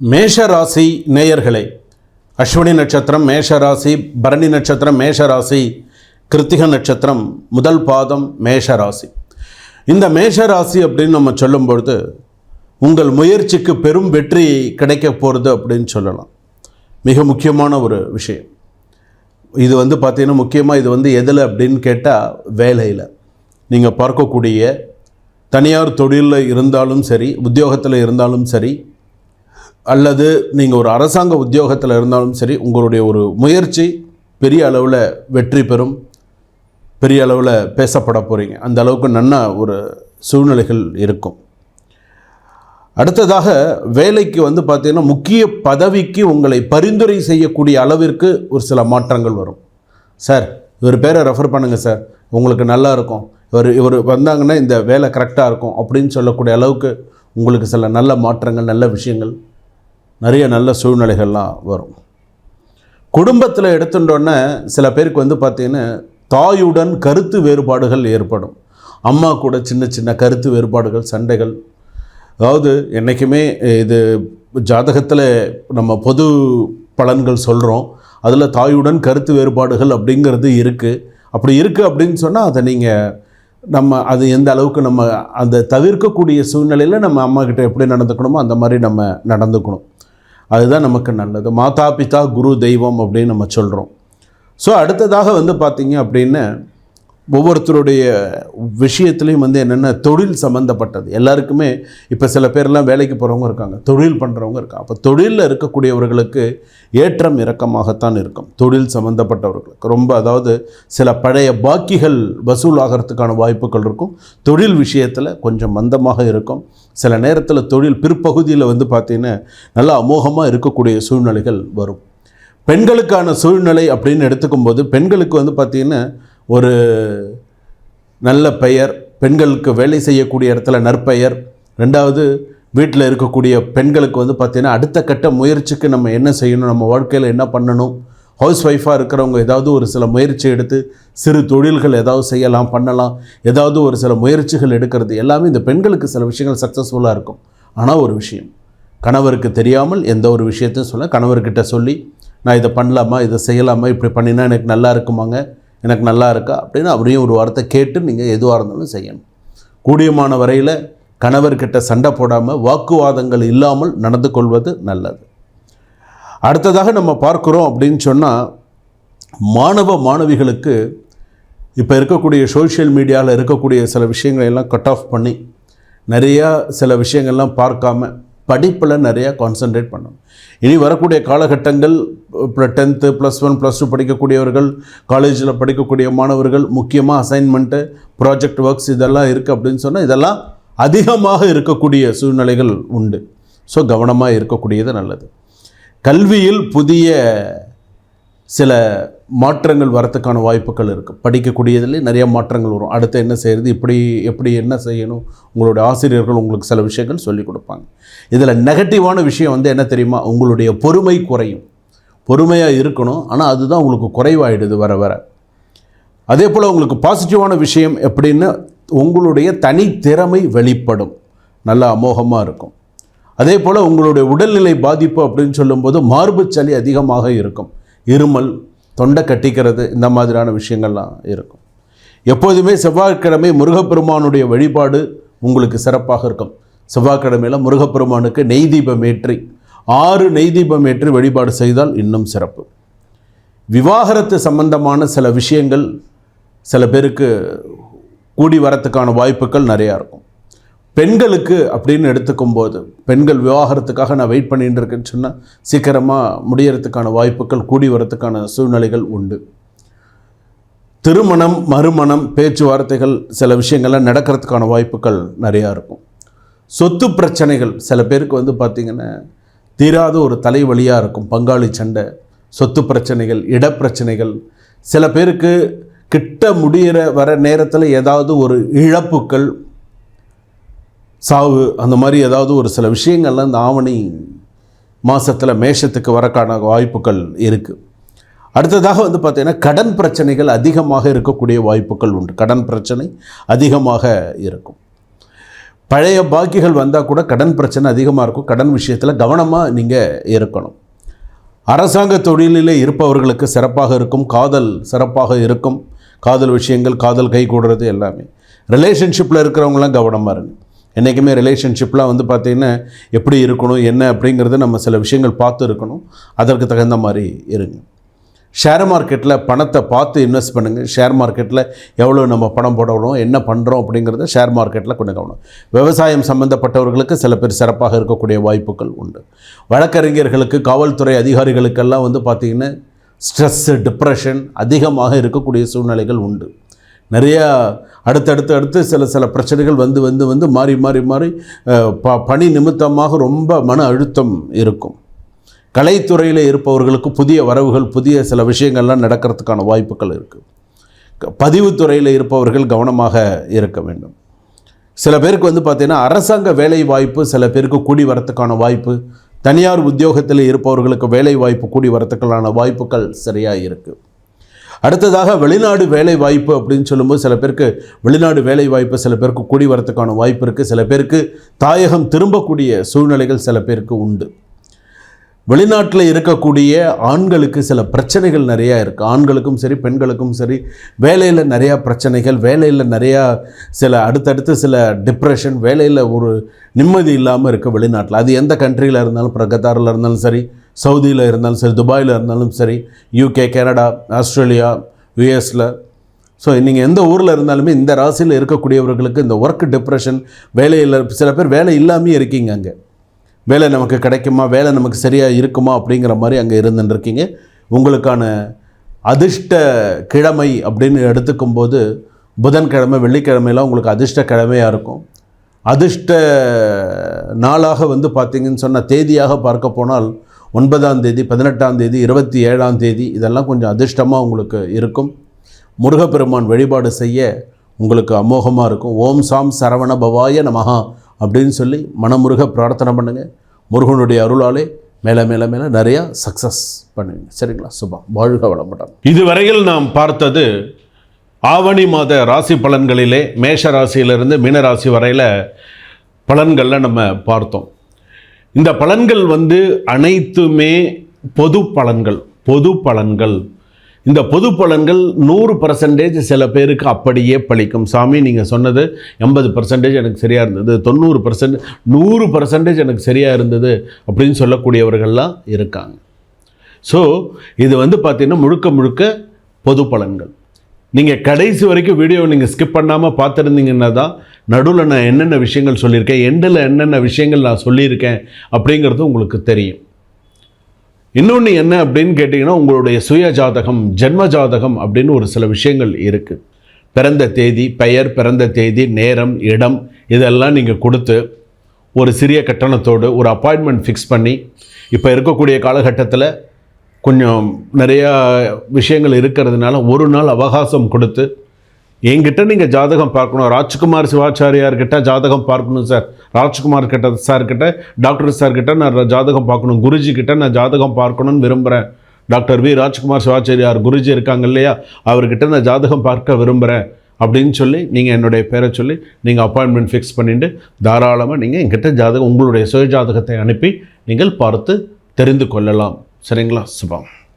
மேஷ ராசி நேயர்களே அஸ்வினி நட்சத்திரம் மேஷ ராசி பரணி நட்சத்திரம் மேஷ ராசி கிருத்திக நட்சத்திரம் முதல் பாதம் மேஷராசி. இந்த மேஷ ராசி அப்படின்னு நம்ம சொல்லும்பொழுது உங்கள் முயற்சிக்கு பெரும் வெற்றி கிடைக்க போகிறது அப்படின்னு சொல்லலாம். மிக முக்கியமான ஒரு விஷயம். இது வந்து பார்த்தீங்கன்னா முக்கியமாக இது வந்து எதில் அப்படின்னு கேட்டால் வேலையில். நீங்கள் பார்க்கக்கூடிய தனியார் தொழிலில் இருந்தாலும் சரி உத்தியோகத்தில் இருந்தாலும் சரி அல்லது நீங்கள் ஒரு அரசாங்க உத்தியோகத்தில் இருந்தாலும் சரி உங்களுடைய ஒரு முயற்சி பெரிய அளவில் வெற்றி பெறும் பெரிய அளவில் பேசப்பட போகிறீங்க அந்த அளவுக்கு நல்ல ஒரு சூழ்நிலைகள் இருக்கும். அடுத்ததாக வேலைக்கு வந்து பார்த்தீங்கன்னா முக்கிய பதவிக்கு உங்களை பரிந்துரை செய்யக்கூடிய அளவிற்கு ஒரு சில மாற்றங்கள் வரும். சார் இவர் பேரை ரெஃபர் பண்ணுங்கள் சார். உங்களுக்கு நல்லா இருக்கும். இவர் இவர் வந்தாங்கன்னா இந்த வேலை கரெக்டாக இருக்கும் அப்படின்னு சொல்லக்கூடிய அளவுக்கு உங்களுக்கு சில நல்ல மாற்றங்கள் நல்ல விஷயங்கள் நிறைய நல்ல சூழ்நிலைகள்லாம் வரும். குடும்பத்தில் எடுத்துட்டோன்னே சில பேருக்கு வந்து பார்த்திங்கன்னா தாயுடன் கருத்து வேறுபாடுகள் ஏற்படும். அம்மா கூட சின்ன சின்ன கருத்து வேறுபாடுகள் சண்டைகள். அதாவது என்றைக்குமே இது ஜாதகத்தில் நம்ம பொது பலன்கள் சொல்கிறோம் அதில் தாயுடன் கருத்து வேறுபாடுகள் அப்படிங்கிறது இருக்குது அப்படி இருக்குது அப்படின்னு சொன்னால் அதை நீங்கள் நம்ம அது எந்த அளவுக்கு நம்ம அந்த தவிர்க்கக்கூடிய சூழ்நிலையில் நம்ம அம்மாக்கிட்ட எப்படி நடந்துக்கணுமோ அந்த மாதிரி நம்ம நடந்துக்கணும். அதுதான் நமக்கு நல்லது. மாதா பிதா குரு தெய்வம் அப்படின்னு நம்ம சொல்கிறோம் ஸோ அடுத்ததாக வந்து பார்த்தீங்க அப்படின்னு ஒவ்வொருத்தருடைய விஷயத்துலையும் வந்து என்னென்ன தொழில் சம்மந்தப்பட்டது எல்லாருக்குமே இப்போ சில பேர்லாம் வேலைக்கு போகிறவங்க இருக்காங்க தொழில் பண்ணுறவங்க இருக்காங்க. அப்போ தொழிலில் இருக்கக்கூடியவர்களுக்கு ஏற்றம் இறக்கமாகத்தான் இருக்கும் தொழில் சம்மந்தப்பட்டவர்களுக்கு ரொம்ப அதாவது சில பழைய பாக்கிகள் வசூல் ஆகிறதுக்கான வாய்ப்புகள் இருக்கும் தொழில் விஷயத்தில் கொஞ்சம் மந்தமாக இருக்கும். சில நேரத்தில் தொழில் பிற்பகுதியில் வந்து பார்த்திங்கன்னா நல்லா அமோகமாக இருக்கக்கூடிய சூழ்நிலைகள் வரும். பெண்களுக்கான சூழ்நிலை அப்படின்னு எடுத்துக்கும்போது பெண்களுக்கு வந்து பார்த்திங்கன்னா ஒரு நல்ல பெயர் பெண்களுக்கு வேலை செய்யக்கூடிய இடத்துல நற்பெயர். ரெண்டாவது வீட்டில் இருக்கக்கூடிய பெண்களுக்கு வந்து பார்த்திங்கன்னா அடுத்த கட்ட முயற்சிக்கு நம்ம என்ன செய்யணும் நம்ம வாழ்க்கையில் என்ன பண்ணணும் ஹவுஸ் ஒய்ஃபாக இருக்கிறவங்க ஏதாவது ஒரு சில முயற்சி எடுத்து சிறு தொழில்கள் ஏதாவது செய்யலாம் பண்ணலாம். ஏதாவது ஒரு சில முயற்சிகள் எடுக்கிறது எல்லாமே இந்த பெண்களுக்கு சில விஷயங்கள் சக்ஸஸ்ஃபுல்லாக இருக்கும். ஆனால் ஒரு விஷயம் கணவருக்கு தெரியாமல் எந்த ஒரு விஷயத்தையும் சொல்ல கணவர்கிட்ட சொல்லி நான் இதை பண்ணலாமா இதை செய்யலாமா இப்படி பண்ணினா எனக்கு நல்லா இருக்குமாங்க எனக்கு நல்லா இருக்கா அப்படின்னு அவரையும் ஒரு வார்த்தை கேட்டு நீங்கள் எதுவாக இருந்தாலும் செய்யணும். கூடியமான வரையில் கணவர்கிட்ட சண்டை போடாமல் வாக்குவாதங்கள் இல்லாமல் நடந்து கொள்வது நல்லது. அடுத்ததாக நம்ம பார்க்குறோம் அப்படின்னு சொன்னால் மாணவ மாணவிகளுக்கு இப்போ இருக்கக்கூடிய சோஷியல் மீடியாவில் இருக்கக்கூடிய சில விஷயங்களையெல்லாம் கட் ஆஃப் பண்ணி நிறையா சில விஷயங்கள்லாம் பார்க்காம படிப்பில் நிறையா கான்சென்ட்ரேட் பண்ணணும். இனி வரக்கூடிய காலகட்டங்கள் இப்போ tenth plus one plus two படிக்கக்கூடியவர்கள் காலேஜில் படிக்கக்கூடிய மாணவர்கள் முக்கியமாக அசைன்மெண்ட்டு ப்ராஜெக்ட் ஒர்க்ஸ் இதெல்லாம் இருக்குது அப்படின்னு சொன்னால் இதெல்லாம் அதிகமாக இருக்கக்கூடிய சூழ்நிலைகள் உண்டு. ஸோ கவனமாக இருக்கக்கூடியது நல்லது. கல்வியில் புதிய சில மாற்றங்கள் வரத்துக்கான வாய்ப்புகள் இருக்குது படிக்கக்கூடியதில் நிறைய மாற்றங்கள் வரும். அடுத்து என்ன செய்கிறது இப்படி எப்படி என்ன செய்யணும்? உங்களுடைய ஆசிரியர்கள் உங்களுக்கு சில விஷயங்கள் சொல்லிக் கொடுப்பாங்க. இதில் நெகட்டிவான விஷயம் வந்து என்ன தெரியுமா? உங்களுடைய பொறுமை குறையும். பொறுமையாக இருக்கணும். ஆனால் அதுதான் உங்களுக்கு குறைவாயிடுது வர வர. அதே போல் உங்களுக்கு பாசிட்டிவான விஷயம் எப்படின்னு உங்களுடைய தனித்திறமை வெளிப்படும். நல்லா அமோகமாக இருக்கும். அதே போல் உங்களுடைய உடல்நிலை பாதிப்பு அப்படின்னு சொல்லும்போது மார்பு சளி அதிகமாக இருக்கும். இருமல் தொண்டை கட்டிக்கிறது இந்த மாதிரியான விஷயங்கள்லாம் இருக்கும். எப்போதுமே செவ்வாய்க்கிழமை முருகப்பெருமானுடைய வழிபாடு உங்களுக்கு சிறப்பாக இருக்கும். செவ்வாய்க்கிழமையில் முருகப்பெருமானுக்கு நெய் தீபம் ஏற்றி ஆறு நெய் தீபம் ஏற்றி வழிபாடு செய்தால் இன்னும் சிறப்பு. விவாகரத்து சம்பந்தமான சில விஷயங்கள் சில பேருக்கு கூடி வரத்துக்கான வாய்ப்புகள் நிறையா இருக்கும். பெண்களுக்கு அப்படின்னு எடுத்துக்கும்போது பெண்கள் விவாகரத்துக்காக நான் வெயிட் பண்ணிட்டு இருக்கேன்னு சொன்னால் சீக்கிரமாக முடியறதுக்கான வாய்ப்புகள் கூடி வரத்துக்கான சூழ்நிலைகள் உண்டு. திருமணம் மறுமணம் பேச்சுவார்த்தைகள் சில விஷயங்கள்லாம் நடக்கிறதுக்கான வாய்ப்புகள் நிறையா இருக்கும். சொத்து பிரச்சனைகள் சில பேருக்கு வந்து பார்த்திங்கன்னா தீராத ஒரு தலைவலியாக இருக்கும். பங்காளி சண்டை சொத்து பிரச்சனைகள் இடப்பிரச்சனைகள் சில பேருக்கு கிட்ட முடிகிற வர நேரத்தில் ஏதாவது ஒரு இழப்புக்கள் சாவு அந்த மாதிரி ஏதாவது ஒரு சில விஷயங்கள்லாம் இந்த ஆவணி மாதத்தில் மேஷத்துக்கு வரக்கான வாய்ப்புகள் இருக்குது அடுத்ததாக வந்து பார்த்திங்கன்னா கடன் பிரச்சனைகள் அதிகமாக இருக்கக்கூடிய வாய்ப்புகள் உண்டு. கடன் பிரச்சனை அதிகமாக இருக்கும். பழைய பாக்கிகள் வந்தால் கூட கடன் பிரச்சனை அதிகமாக இருக்கும். கடன் விஷயத்தில் கவனமாக நீங்கள் இருக்கணும். அரசாங்க தொழிலில் இருப்பவர்களுக்கு சிறப்பாக இருக்கும். காதல் சிறப்பாக இருக்கும். காதல் விஷயங்கள் காதல் கை கூடுறது எல்லாமே. ரிலேஷன்ஷிப்பில் இருக்கிறவங்களாம் கவனமாக இருங்க. என்றைக்குமே ரிலேஷன்ஷிப்லாம் வந்து பார்த்திங்கன்னா எப்படி இருக்கணும் என்ன அப்படிங்கிறது நம்ம சில விஷயங்கள் பார்த்து இருக்கணும். அதற்கு தகுந்த மாதிரி இருங்க. ஷேர் மார்க்கெட்டில் பணத்தை பார்த்து இன்வெஸ்ட் பண்ணுங்கள் ஷேர் மார்க்கெட்டில் எவ்வளோ நம்ம பணம் போடணும் என்ன பண்ணுறோம் அப்படிங்கிறத ஷேர் மார்க்கெட்டில் கொஞ்சம் கவனம். விவசாயம் சம்மந்தப்பட்டவர்களுக்கு சில பேர் சிறப்பாக இருக்கக்கூடிய வாய்ப்புகள் உண்டு. வழக்கறிஞர்களுக்கு காவல்துறை அதிகாரிகளுக்கெல்லாம் வந்து பார்த்திங்கன்னா ஸ்ட்ரெஸ்ஸு டிப்ரெஷன் அதிகமாக இருக்கக்கூடிய சூழ்நிலைகள் உண்டு. நிறையா அடுத்தடுத்து அடுத்து சில சில பிரச்சனைகள் வந்து வந்து வந்து மாறி மாறி மாறி ப பணி நிமித்தமாக ரொம்ப மன அழுத்தம் இருக்கும். கலைத்துறையில் இருப்பவர்களுக்கு புதிய வரவுகள் புதிய சில விஷயங்கள்லாம் நடக்கிறதுக்கான வாய்ப்புகள் இருக்குது பதிவுத்துறையில் இருப்பவர்கள் கவனமாக இருக்க வேண்டும். சில பேருக்கு வந்து பார்த்திங்கன்னா அரசாங்க வேலை வாய்ப்பு சில பேருக்கு கூடி வரத்துக்கான வாய்ப்பு தனியார் உத்தியோகத்தில் இருப்பவர்களுக்கு வேலை வாய்ப்பு கூடி வரத்துக்கான வாய்ப்புகள் சரியாக இருக்குது அடுத்ததாக வெளிநாடு வேலை வாய்ப்பு அப்படின்னு சொல்லும்போது சில பேருக்கு வெளிநாடு வேலை வாய்ப்பு சில பேருக்கு கூடி வரத்துக்கான வாய்ப்பு இருக்குது சில பேருக்கு தாயகம் திரும்பக்கூடிய சூழ்நிலைகள் சில பேருக்கு உண்டு. வெளிநாட்டில் இருக்கக்கூடிய ஆண்களுக்கு சில பிரச்சனைகள் நிறையா இருக்குது ஆண்களுக்கும் சரி பெண்களுக்கும் சரி வேலையில் நிறையா பிரச்சனைகள் வேலையில் நிறையா சில அடுத்தடுத்து சில டிப்ரெஷன் வேலையில் ஒரு நிம்மதி இல்லாமல் இருக்குது வெளிநாட்டில். அது எந்த கண்ட்ரியில் இருந்தாலும் பிரகதாரில் இருந்தாலும் சரி சவுதியில் இருந்தாலும் சரி துபாயில் இருந்தாலும் சரி யூகே கனடா ஆஸ்திரேலியா யுஎஸில் ஸோ நீங்கள் எந்த ஊரில் இருந்தாலுமே இந்த ராசியில் இருக்கக்கூடியவர்களுக்கு இந்த ஒர்க் டிப்ரெஷன் வேலையில் சில பேர் வேலை இல்லாமே இருக்கீங்க அங்கே. வேலை நமக்கு கிடைக்குமா? வேலை நமக்கு சரியாக இருக்குமா? அப்படிங்கிற மாதிரி அங்கே இருந்துட்டுருக்கீங்க உங்களுக்கான அதிர்ஷ்ட கிழமை அப்படின்னு எடுத்துக்கும் போது புதன்கிழமை வெள்ளிக்கிழமையெல்லாம் உங்களுக்கு அதிர்ஷ்ட கிழமையாக இருக்கும். அதிர்ஷ்ட நாளாக வந்து பார்த்தீங்கன்னு சொன்னால் தேதியாக பார்க்க போனால் ஒன்பதாம் தேதி பதினெட்டாம் தேதி இருபத்தி ஏழாம் தேதி இதெல்லாம் கொஞ்சம் அதிர்ஷ்டமாக உங்களுக்கு இருக்கும். முருகப்பெருமான் வழிபாடு செய்ய உங்களுக்கு அமோகமாக இருக்கும். ஓம் சாம் சரவண பவாய நமஹா அப்படின்னு சொல்லி மனமுருக பிரார்த்தனை பண்ணுங்கள் முருகனுடைய அருளாலே மேலே மேலே மேலே நிறையா சக்ஸஸ் பண்ணுவீங்க சரிங்களா? சுபா வாழ்க வளமுடன். இதுவரையில் நாம் பார்த்தது ஆவணி மாத ராசி பலன்களிலே மேஷ ராசியிலிருந்து மீன ராசி வரையில் பலன்களில் நம்ம பார்த்தோம். இந்த பலன்கள் வந்து அனைத்துமே பொது பலன்கள் பொது பலன்கள். இந்த பொது பலன்கள் நூறு பர்சன்டேஜ் சில பேருக்கு அப்படியே பழிக்கும். சாமி நீங்கள் சொன்னது எண்பது பர்சன்டேஜ் எனக்கு சரியாக இருந்தது தொண்ணூறு பர்சன்ட் நூறு பர்சன்டேஜ் எனக்கு சரியாக இருந்தது அப்படின்னு சொல்லக்கூடியவர்கள்லாம் இருக்காங்க. ஸோ இது வந்து பார்த்திங்கன்னா முழுக்க முழுக்க பொது பலன்கள். நீங்கள் கடைசி வரைக்கும் வீடியோ நீங்கள் ஸ்கிப் பண்ணாமல் பார்த்துருந்தீங்கன்னா தான் நடுவில் நான் என்னென்ன விஷயங்கள் சொல்லியிருக்கேன் எண்டில் என்னென்ன விஷயங்கள் நான் சொல்லியிருக்கேன் அப்படிங்கிறது உங்களுக்கு தெரியும். இன்னொன்று என்ன அப்படின்னு கேட்டிங்கன்னா உங்களுடைய சுய ஜாதகம் ஜென்ம ஜாதகம் அப்படின்னு ஒரு சில விஷயங்கள் இருக்குது பிறந்த தேதி பெயர் பிறந்த தேதி நேரம் இடம் இதெல்லாம் நீங்கள் கொடுத்து ஒரு சிறிய கட்டணத்தோடு ஒரு அப்பாயின்மெண்ட் ஃபிக்ஸ் பண்ணி இப்போ இருக்கக்கூடிய காலகட்டத்தில் கொஞ்சம் நிறையா விஷயங்கள் இருக்கிறதுனால ஒரு நாள் அவகாசம் கொடுத்து என்கிட்ட நீங்கள் ஜாதகம் பார்க்கணும். ராஜ்குமார் சிவாச்சாரியார்கிட்ட ஜாதகம் பார்க்கணும் சார் ராஜ்குமார் கிட்ட சார் கிட்ட டாக்டர் சார் கிட்ட நான் ஜாதகம் பார்க்கணும். குருஜி கிட்ட நான் ஜாதகம் பார்க்கணும்னு விரும்புகிறேன் டாக்டர் வி ராஜ்குமார் சிவாச்சாரியார் குருஜி இருக்காங்க இல்லையா? அவர்கிட்ட நான் ஜாதகம் பார்க்க விரும்புகிறேன் அப்படின்னு சொல்லி நீங்கள் என்னுடைய பேரை சொல்லி நீங்கள் அப்பாயின்மெண்ட் ஃபிக்ஸ் பண்ணிவிட்டு தாராளமாக நீங்கள் என்கிட்ட ஜாதகம் உங்களுடைய சுய ஜாதகத்தை அனுப்பி நீங்கள் பார்த்து தெரிந்து கொள்ளலாம். சரிங்களா? சுபம்.